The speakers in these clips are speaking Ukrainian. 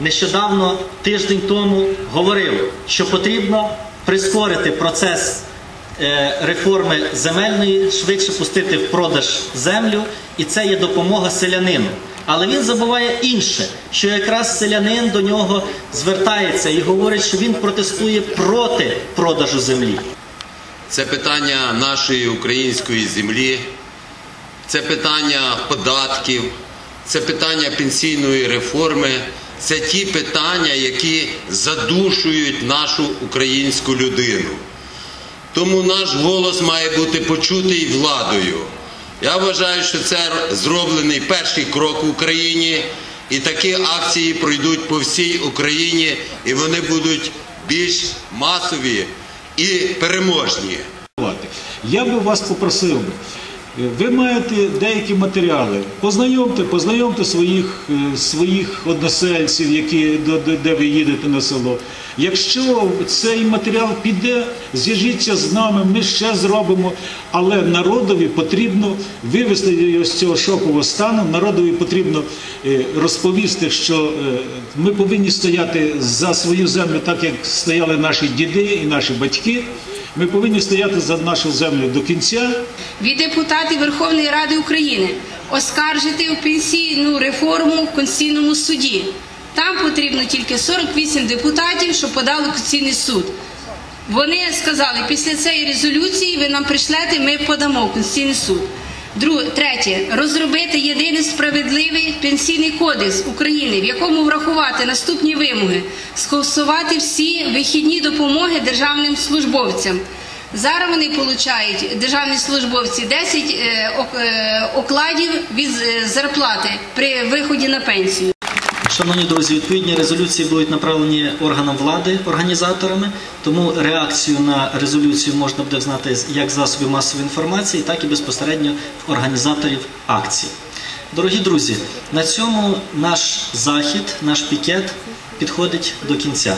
нещодавно, тиждень тому, говорив, що потрібно прискорити процес е, реформи земельної, швидше пустити в продаж землю, і це є допомога селянину. Але він забуває інше, що якраз селянин до нього звертається і говорить, що він протестує проти продажу землі. Це питання нашої української землі, це питання податків, це питання пенсійної реформи, це ті питання, які задушують нашу українську людину. Тому наш голос має бути почутий владою. Я вважаю, що це зроблений перший крок в Україні, і такі акції пройдуть по всій Україні, і вони будуть більш масові і переможні. Я би вас попросив би. Ви маєте деякі матеріали. Познайомте, познайомте своїх, е, своїх односельців, які, до- де ви їдете на село. Якщо цей матеріал піде, зв'яжіться з нами, ми ще зробимо. Але народові потрібно вивести його з цього шокового стану. Народові потрібно е, розповісти, що е, ми повинні стояти за свою землю, так як стояли наші діди і наші батьки. Ми повинні стояти за нашу землю до кінця. від депутатів Верховної Ради України оскаржити пенсійну реформу в Конституційному суді. Там потрібно тільки 48 депутатів, що подали Конституційний суд. Вони сказали, після цієї резолюції ви нам прийшлете, ми подамо в Конституційний суд. Друге, третє, розробити єдиний справедливий пенсійний кодекс України, в якому врахувати наступні вимоги, скасувати всі вихідні допомоги державним службовцям. Зараз вони отримують державні службовці 10 е, е, окладів від е, зарплати при виході на пенсію. Шановні друзі, відповідні резолюції будуть направлені органам влади, організаторами, тому реакцію на резолюцію можна буде знати як з засобів масової інформації, так і безпосередньо в організаторів акції. Дорогі друзі, на цьому наш захід, наш пікет підходить до кінця.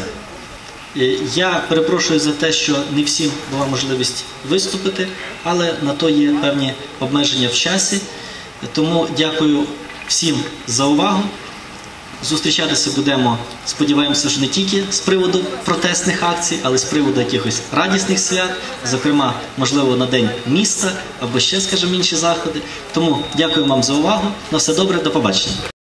Е, Я перепрошую за те, що не всім була можливість виступити, але на то є певні обмеження в часі. Тому дякую всім за увагу. Зустрічатися будемо, сподіваємося, що не тільки з приводу протестних акцій, але з приводу якихось радісних свят, зокрема, можливо, на день міста або ще, скажімо, інші заходи. Тому дякую вам за увагу. На все добре, до побачення.